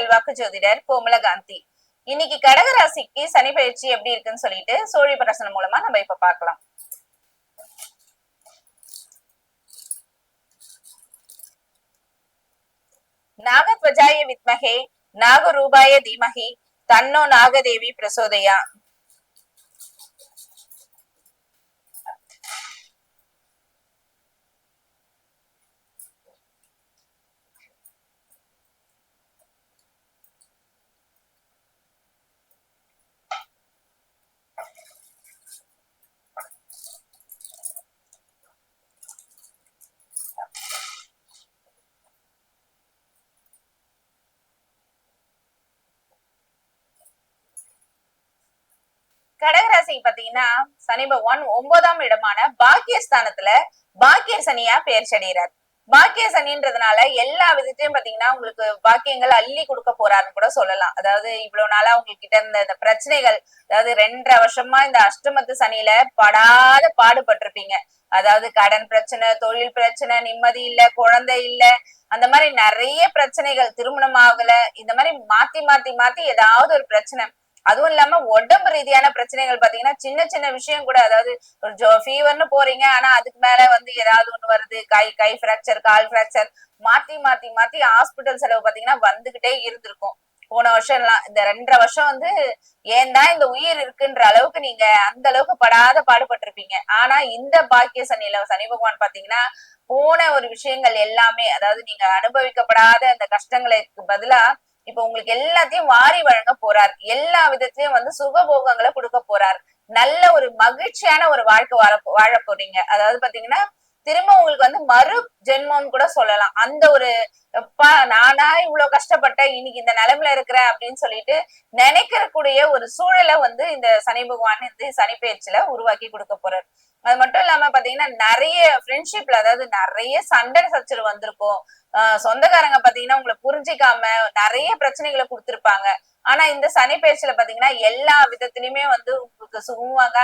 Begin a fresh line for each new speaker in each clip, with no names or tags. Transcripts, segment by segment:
செல்வாக்கு ஜோதிடர் கோமலகாந்தி இன்னைக்கு கடகராசிக்கு சனி பயிற்சி எப்படி இருக்குன்னு சொல்லிட்டு சோழி பிரசனம் மூலமா நம்ம இப்ப பார்க்கலாம். நாகத்வஜாய வித்மகே நாகரூபாய தீமகி தன்னோ நாகதேவி பிரசோதயா. கடகராசி பாத்தீங்கன்னா சனி பகவான் ஒன்பதாம் இடமான பாக்கியஸ்தானத்துல பாக்கிய சனியா பெயர் அடைகிறார் பாக்கிய சனின்றதுனால எல்லா விதத்தையும் பாத்தீங்கன்னா உங்களுக்கு பாக்கியங்கள் அள்ளி கொடுக்க போறாருன்னு கூட சொல்லலாம். அதாவது இவ்வளவு நாளா உங்ககிட்ட இருந்த இந்த பிரச்சனைகள் அதாவது ரெண்டரை வருஷமா இந்த அஷ்டமத்து சனியில படாத பாடுபட்டிருப்பீங்க. அதாவது கடன் பிரச்சனை தொழில் பிரச்சனை நிம்மதி இல்ல குழந்தை இல்ல அந்த மாதிரி நிறைய பிரச்சனைகள் திருமணம் ஆகல இந்த மாதிரி மாத்தி மாத்தி மாத்தி ஏதாவது ஒரு பிரச்சனை அதுவும் இல்லாம உடம்பு ரீதியான பிரச்சனைகள் பாத்தீங்கன்னா சின்ன சின்ன விஷயம் கூட அதாவது ஒரு ஃபீவர்னு போறீங்க ஆனா அதுக்கு மேல வந்து ஏதாவது ஒண்ணு வருது கை கை பிராக்சர் கால் பிராக்சர் மாத்தி மாத்தி மாத்தி ஹாஸ்பிட்டல் செலவு பாத்தீங்கன்னா வந்துகிட்டே இருந்திருக்கும். போன வருஷம் எல்லாம் இந்த ரெண்டரை வருஷம் வந்து ஏன் தான் இந்த உயிர் இருக்குன்ற அளவுக்கு நீங்க அந்த அளவுக்கு படாத பாடுபட்டிருப்பீங்க. ஆனா இந்த பாக்கிய சனியில சனி பகவான் பாத்தீங்கன்னா போன ஒரு விஷயங்கள் எல்லாமே அதாவது நீங்க அனுபவிக்கப்படாத அந்த கஷ்டங்களுக்கு பதிலா இப்ப உங்களுக்கு எல்லாத்தையும் வாரி வழங்க போறார். எல்லா விதத்திலயும் வந்து சுகபோகங்களை கொடுக்க போறார். நல்ல ஒரு மகிழ்ச்சியான ஒரு வாழ்க்கை வாழ வாழ போறீங்க. அதாவது பாத்தீங்கன்னா திரும்ப உங்களுக்கு வந்து மறு ஜென்மம் கூட சொல்லலாம். அந்த ஒரு எப்பா நானா இவ்வளவு கஷ்டப்பட்டேன் இன்னைக்கு இந்த நிலைமையில இருக்கிறேன் அப்படின்னு சொல்லிட்டு நினைக்கிறக்கூடிய ஒரு சூழலை வந்து இந்த சனி பகவான் வந்து சனி பயிற்சியில உருவாக்கி கொடுக்க போறாரு. அது மட்டும் இல்லாம பாத்தீங்கன்னா நிறைய ஃப்ரெண்ட்ஷிப்ல அதாவது நிறைய சண்டை சச்சரவு வந்திருக்கும். சொந்தக்காரங்க பாத்தீங்கன்னா உங்களை புரிஞ்சிக்காம நிறைய பிரச்சனைகளை கொடுத்திருப்பாங்க. ஆனா இந்த சனி பயிற்சியில பாத்தீங்கன்னா எல்லா விதத்திலயுமே வந்து உங்களுக்கு சுகமாக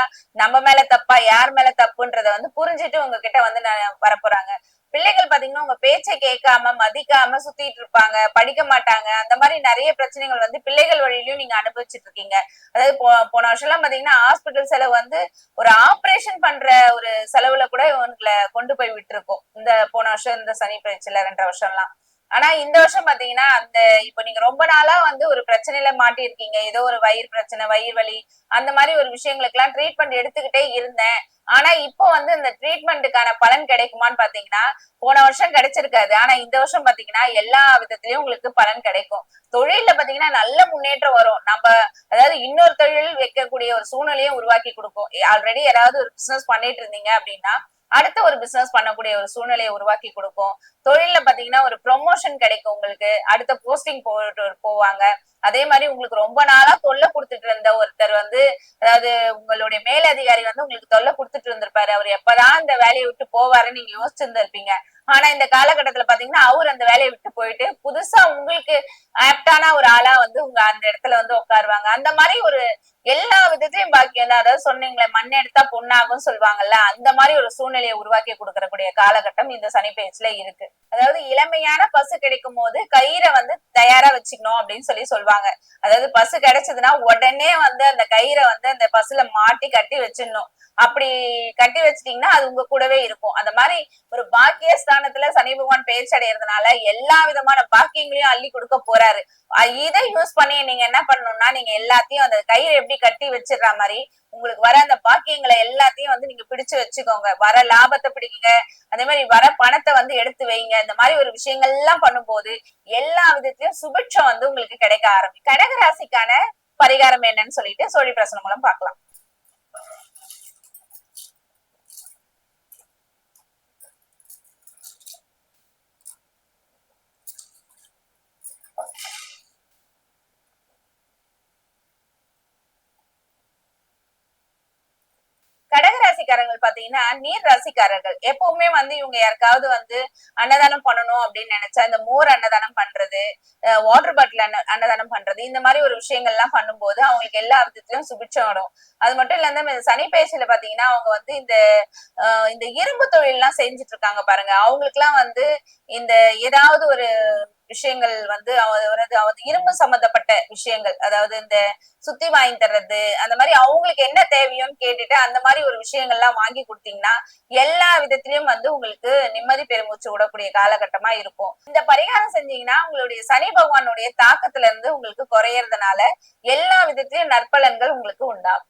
நம்ம மேல தப்பா யார் மேல தப்புன்றத வந்து புரிஞ்சுட்டு உங்ககிட்ட வந்து வரப்போறாங்க. பிள்ளைகள் பாத்தீங்கன்னா உங்க பேச்சை கேட்காம மதிக்காம சுத்திட்டு இருப்பாங்க படிக்க மாட்டாங்க. அந்த மாதிரி நிறைய பிரச்சனைகள் வந்து பிள்ளைகள் வழியிலயும் நீங்க அனுபவிச்சுட்டு இருக்கீங்க. அதாவது போன வருஷம் எல்லாம் பாத்தீங்கன்னா ஹாஸ்பிட்டல் செலவு வந்து ஒரு ஆபரேஷன் பண்ற ஒரு செலவுல கூட இவங்களை கொண்டு போய் விட்டுருக்கோம். இந்த போன வருஷம் இந்த சனி பயிற்சியில ரெண்டரை வருஷம் எல்லாம் ஆனா இந்த வருஷம் பாத்தீங்கன்னா அந்த இப்ப நீங்க ரொம்ப நாளா வந்து ஒரு பிரச்சனையில மாட்டி இருக்கீங்க ஏதோ ஒரு வயிறு பிரச்சனை வயிறு வலி அந்த மாதிரி ஒரு விஷயங்களுக்கு எல்லாம் ட்ரீட்மெண்ட் எடுத்துக்கிட்டே இருந்தேன். ஆனா இப்போ வந்து இந்த ட்ரீட்மெண்ட்டுக்கான பலன் கிடைக்குமான்னு பாத்தீங்கன்னா போன வருஷம் கிடைச்சிருக்காது. ஆனா இந்த வருஷம் பாத்தீங்கன்னா எல்லா விதத்திலயும் உங்களுக்கு பலன் கிடைக்கும். தொழில்ல பாத்தீங்கன்னா நல்ல முன்னேற்றம் வரும். நம்ம அதாவது இன்னொரு தொழில் வைக்கக்கூடிய ஒரு சூழ்நிலையும் உருவாக்கி கொடுக்கும். ஆல்ரெடி ஏதாவது ஒரு பிசினஸ் பண்ணிட்டு இருந்தீங்க அப்படின்னா அடுத்த ஒரு பிசினஸ் பண்ணக்கூடிய ஒரு சூழ்நிலையை உருவாக்கி கொடுக்கும். தொழில பாத்தீங்கன்னா ஒரு ப்ரொமோஷன் கிடைக்கும் உங்களுக்கு. அடுத்த போஸ்டிங் போட்டு போவாங்க. அதே மாதிரி உங்களுக்கு ரொம்ப நாளா தொல்லை கொடுத்துட்டு இருந்த ஒருத்தர் வந்து அதாவது உங்களுடைய மேலதிகாரி வந்து உங்களுக்கு தொல்லை கொடுத்துட்டு இருந்திருப்பாரு. அவர் எப்பதான் இந்த வேலையை விட்டு போவாருன்னு நீங்க யோசிச்சிருந்திருப்பீங்க. ஆனா இந்த காலகட்டத்துல பாத்தீங்கன்னா அவர் அந்த வேலையை விட்டு போயிட்டு புதுசா உங்களுக்கு ஆப்டான ஒரு ஆளா வந்து உங்க அந்த இடத்துல வந்து உட்காருவாங்க. அந்த மாதிரி ஒரு எல்லா விதத்தையும் பாக்கியம் தான். அதாவது சொன்னீங்களே மண் எடுத்தா பொண்ணாகும் சொல்லுவாங்கல்ல அந்த மாதிரி ஒரு சூழ்நிலையை உருவாக்கி கொடுக்கறக்கூடிய காலகட்டம் இந்த சனி பேச்சுல இருக்கு. அதாவது இளமையான பசு கிடைக்கும் போது கயிறை வந்து தயாரா வச்சுக்கணும் அப்படின்னு சொல்லி சொல்லுவாங்க அதாவது பசு கிடைச்சதுன்னா உடனே வந்து அந்த கயிறை வந்து அந்த பசுல மாட்டி கட்டி வச்சிடணும். அப்படி கட்டி வச்சிட்டீங்கன்னா அது உங்க கூடவே இருக்கும். அந்த மாதிரி ஒரு பாக்கிய ஸ்தானத்துல சனி பகவான் பேச்சு அடையிறதுனால எல்லா விதமான பாக்கியங்களையும் அள்ளி கொடுக்க போறாரு. இதை யூஸ் பண்ணி நீங்க என்ன பண்ணணும்னா நீங்க எல்லாத்தையும் அந்த கயிறு எப்படி கட்டி வச்சிடுற மாதிரி உங்களுக்கு வர அந்த பாக்கியங்களை எல்லாத்தையும் வந்து நீங்க பிடிச்சு வச்சுக்கோங்க. வர லாபத்தை பிடிக்குங்க அதே மாதிரி வர பணத்தை வந்து எடுத்து வைங்க. இந்த மாதிரி ஒரு விஷயங்கள் எல்லாம் பண்ணும்போது எல்லா விதத்திலயும் சுபிட்சம் வந்து உங்களுக்கு கிடைக்க ஆரம்பிக்கும். கடகராசிக்கான பரிகாரம் என்னன்னு சொல்லிட்டு சோழி பிரசனம் மூலம் பார்க்கலாம். கடகராசிக்காரர்கள் பாத்தீங்கன்னா நீர் ராசிக்காரர்கள். எப்பவுமே வந்து இவங்க யாருக்காவது வந்து அன்னதானம் பண்ணணும் அப்படின்னு நினைச்சா இந்த மோர் அன்னதானம் பண்றது வாட்டர் பாட்டில் அன்னதானம் பண்றது இந்த மாதிரி ஒரு விஷயங்கள்லாம் பண்ணும்போது அவங்களுக்கு எல்லா விதத்திலயும் சுபிச்சம் வரும். அது மட்டும் இல்லாம இந்த சனி பயிற்சியில பாத்தீங்கன்னா அவங்க வந்து இந்த இந்த இரும்பு தொழில் எல்லாம் செஞ்சுட்டு இருக்காங்க பாருங்க. அவங்களுக்கு எல்லாம் வந்து இந்த ஏதாவது ஒரு விஷயங்கள் வந்து அவரது அவரது இரும்பு சம்பந்தப்பட்ட விஷயங்கள் அதாவது இந்த சுத்தி வாங்கி தர்றது அந்த மாதிரி அவங்களுக்கு என்ன தேவையோன்னு கேட்டுட்டு அந்த மாதிரி ஒரு விஷயங்கள்லாம் வாங்கி கொடுத்தீங்கன்னா எல்லா விதத்திலயும் வந்து உங்களுக்கு நிம்மதி பெருமூச்சு விடக்கூடிய காலகட்டமா இருக்கும். இந்த பரிகாரம் செஞ்சீங்கன்னா உங்களுடைய சனி பகவானுடைய தாக்கத்துல இருந்து உங்களுக்கு குறையறதுனால எல்லா விதத்திலயும் நற்பலன்கள் உங்களுக்கு உண்டாகும்.